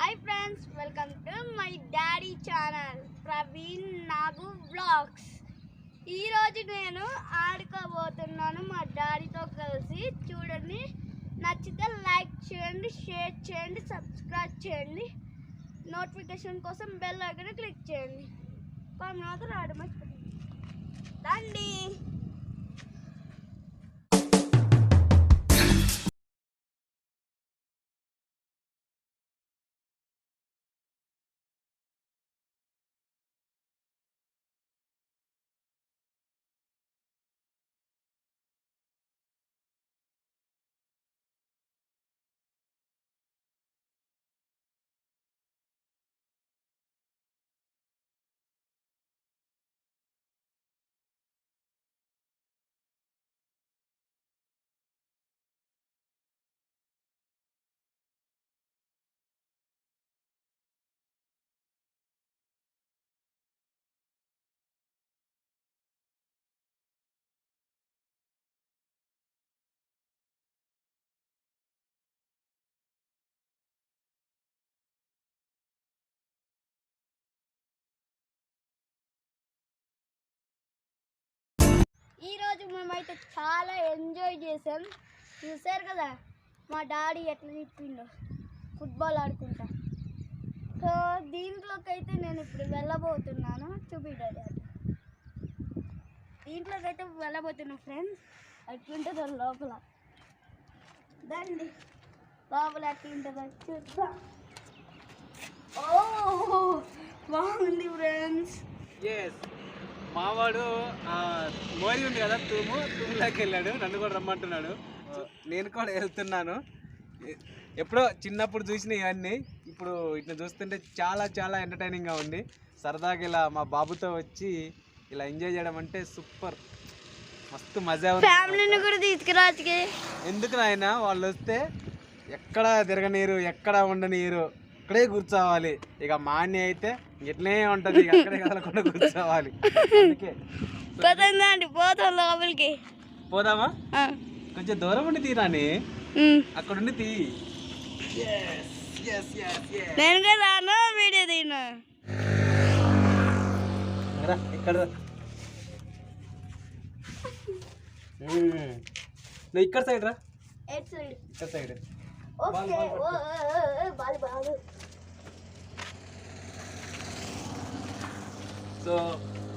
Hi friends welcome to my daddy channel Praveen Nagu blogs ఈరోజు నేను ఆడుకోబోతున్నాను మా డాడీతో కలిసి. చూడండి నచ్చితే లైక్ చేయండి షేర్ చేయండి సబ్స్క్రైబ్ చేయండి. నోటిఫికేషన్ కోసం బెల్ అక్కడ క్లిక్ చేయండి. కొన్ని మాత్రం మర్చిపోయింది రండి. ఈరోజు మేమైతే చాలా ఎంజాయ్ చేసాం చూసారు కదా మా డాడీ ఎట్లా తిప్పిండో ఫుట్బాల్ ఆడుకుంటా. సో దీంట్లోకి అయితే నేను ఇప్పుడు వెళ్ళబోతున్నాను. చూపి డాడీ? అది. దీంట్లోకి అయితే వెళ్ళబోతున్నా ఫ్రెండ్స్. ఎట్లుంటుందో లోపల. దండి. లోపల ఎట్లుంటుందో చూద్దాం. ఓ బాగుంది ఫ్రెండ్స్. మావాడు ఆ, మోరి ఉంది కదా తూము తూములోకి వెళ్ళాడు నన్ను కూడా రమ్మంటున్నాడు. నేను కూడా వెళ్తున్నాను. ఎప్పుడో చిన్నప్పుడు చూసిన ఇవన్నీ ఇప్పుడు ఇట్లా చూస్తుంటే చాలా చాలా ఎంటర్టైనింగ్గా ఉంది. సరదాగా ఇలా మా బాబుతో వచ్చి ఇలా ఎంజాయ్ చేయడం అంటే సూపర్. మస్తు మజా ఉంది. ఫ్యామిలీని కూడా తీసుకురావచ్చు ఎందుకు నాయన వాళ్ళు వస్తే ఎక్కడ తిరగనీరు ఎక్కడ ఉండనీరు ఇక్కడే కూర్చోవాలి. ఇక మాన్య అయితే ఇట్లనే ఉంటది అక్కడే కదలకుండా కూర్చోవాలి. పదండి పోతాం లోపలికి. పోదామా. కొంచెం దూరం ఉండి తీరాని. అక్కడ ఉండి తీ. Yes, yes, yes, yes. నేను కూడా రాను వీడియో తీను రా, ఇక్కడ. నువ్వు ఇక్కడ సైడ్ రా. ఇక్కడ సైడ్. బాలు బాలు. సో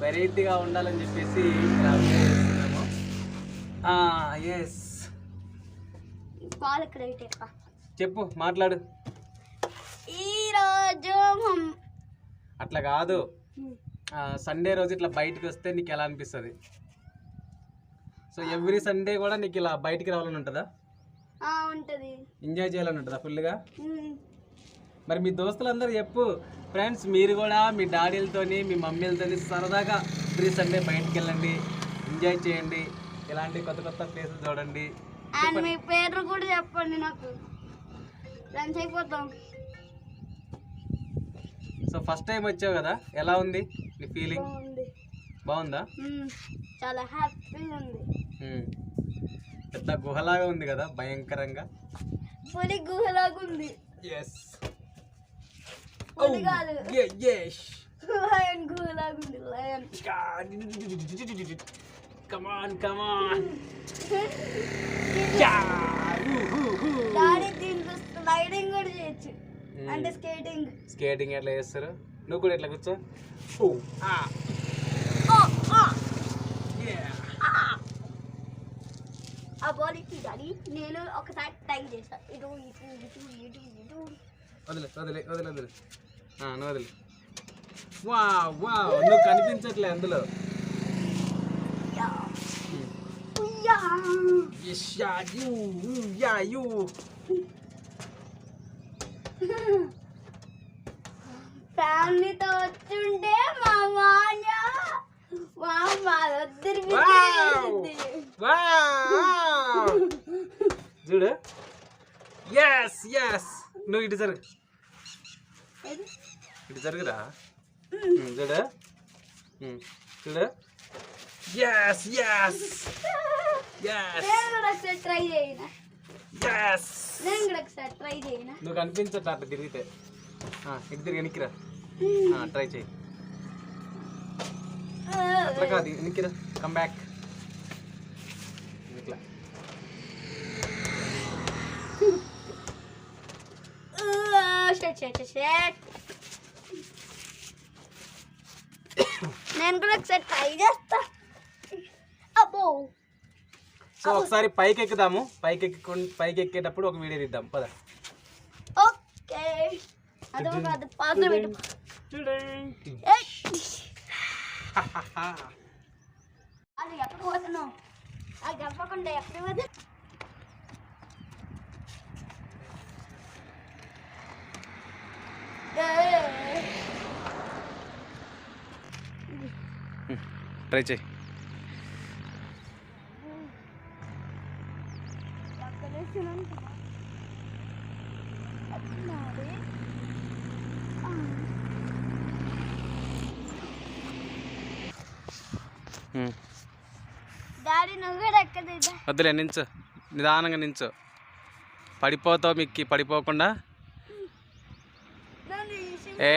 వెరైటీగా ఉండాలని చెప్పేసి ఎస్. చెప్పు మాట్లాడు. ఈరోజు అట్లా కాదు. సండే రోజు ఇట్లా బయటకు వస్తే నీకు ఎలా అనిపిస్తుంది? సో ఎవ్రీ సండే కూడా నీకు ఇలా బయటికి రావాలని ఉంటుందా? ఉంటది. ఎంజాయ్ చేయాలని ఉంటుందా ఫుల్గా. మరి మీ దోస్తులందరూ చెప్పు. ఫ్రెండ్స్ మీరు కూడా మీ డాడీలతోని మీ మమ్మీలతోని సరదాగా ఫ్రీ సండే బయటికి వెళ్ళండి ఎంజాయ్ చేయండి. ఇలాంటి కొత్త కొత్త ప్లేసెస్ చూడండి. అండ్ మీ కూడా చెప్పండి నాకు. అయిపోతాం. సో ఫస్ట్ టైం వచ్చావు కదా? ఎలా ఉంది నీ ఫీలింగ్? బాగుంది. చాలా హ్యాపీగా ఉంది. పెద్ద గుహలాగా ఉంది కదా భయంకరంగా? గుహలాగా ఉంది. ఎస్ కాదు ఎస్ లయన్ ఉంది lion come on come on daddy దీంట్లో స్లైడింగ్ కూడా చేయొచ్చు అంటే స్కేటింగ్ స్కేటింగ్ ఎట్లా చేస్తారు నువ్వు కూడా ఎట్లా కూర్చో ఆ, ఇచ్చి డాడీ నేను ఒకసారి ట్రై చేశాను ఇటు ఇటు ఇటు ఇటు ఇటు వదిలే వదిలే వదిలే వదిలే. ఆ, నువ్వు వదిలే. వా వా నువ్వు కనిపించట్లే అందులో. ఫ్యామిలీతో వచ్చుంటే మా మాయ మా మా వద్దరు Wow! Wow! చూడు. ఎస్ ఎస్ నువ్వు ఇటు జరుగు. ఇటు జరుగురా. చూడు. చూడు. ఎస్ ఎస్ నువ్వు కనిపించట్టు అట్లా తిరిగితే. ఇటు తిరిగి వెనక్కిరా. ట్రై చేయి. అట్లా కాదు వెనక్కిరా. కమ్ బ్యాక్ ఇట్లా షట్ షట్ షట్ నేను కూడా ఒకసారి ట్రై చేస్తా. అబ్బో. సో ఒకసారి పైకి ఎక్కుదాము పైకి ఎక్కి పైకి ఎక్కేటప్పుడు ఒక వీడియో తీద్దాం. పద. ఓకే. అదో కాదు పాత్ర పెట్టు. అది ఎక్కడ పోతున్నావు అది గడపకుండా ఎక్కడ పోతే ట్రై చేయి. వద్దులే నించు నిదానంగా నించు పడిపోతావు మిక్కి పడిపోకుండా. ఏ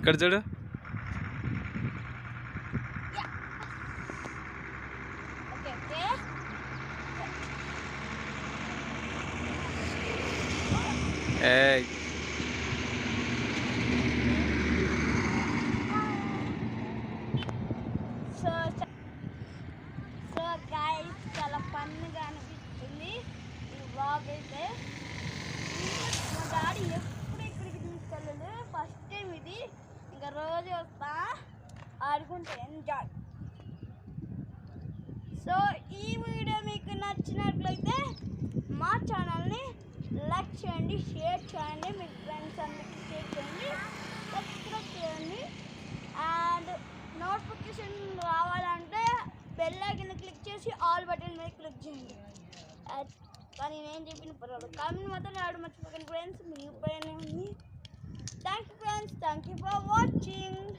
ఇక్కడ చూడు ఏ సో సో గాయస్ చాలా ఫన్గా అనిపిస్తుంది ఈ బ్లాగ్ అయితే మా డాడీ ఎప్పుడు ఇక్కడికి తీసుకెళ్ళదు ఫస్ట్ టైం ఇది ఇంకా రోజు వస్తా ఆడుకుంటే ఎంజాయ్ సో ఈ వీడియో మీకు నచ్చినట్లయితే మా ఛానల్ని లైక్ చేయండి షేర్ చేయండి మీ ఫ్రెండ్స్ అందరికీ షేర్ చేయండి సబ్స్క్రైబ్ చేయండి. అండ్ నోటిఫికేషన్ రావాలంటే బెల్ ఐకన్ క్లిక్ చేసి ఆల్ బటన్ మీద క్లిక్ చేయండి. అది- కానీ నేను చెప్పిన పర్వాలేదు. కామెంట్ మాత్రం రావడం మర్చిపోకండి ఫ్రెండ్స్ మీ పైన ఉంది. Thank you friends thank you for watching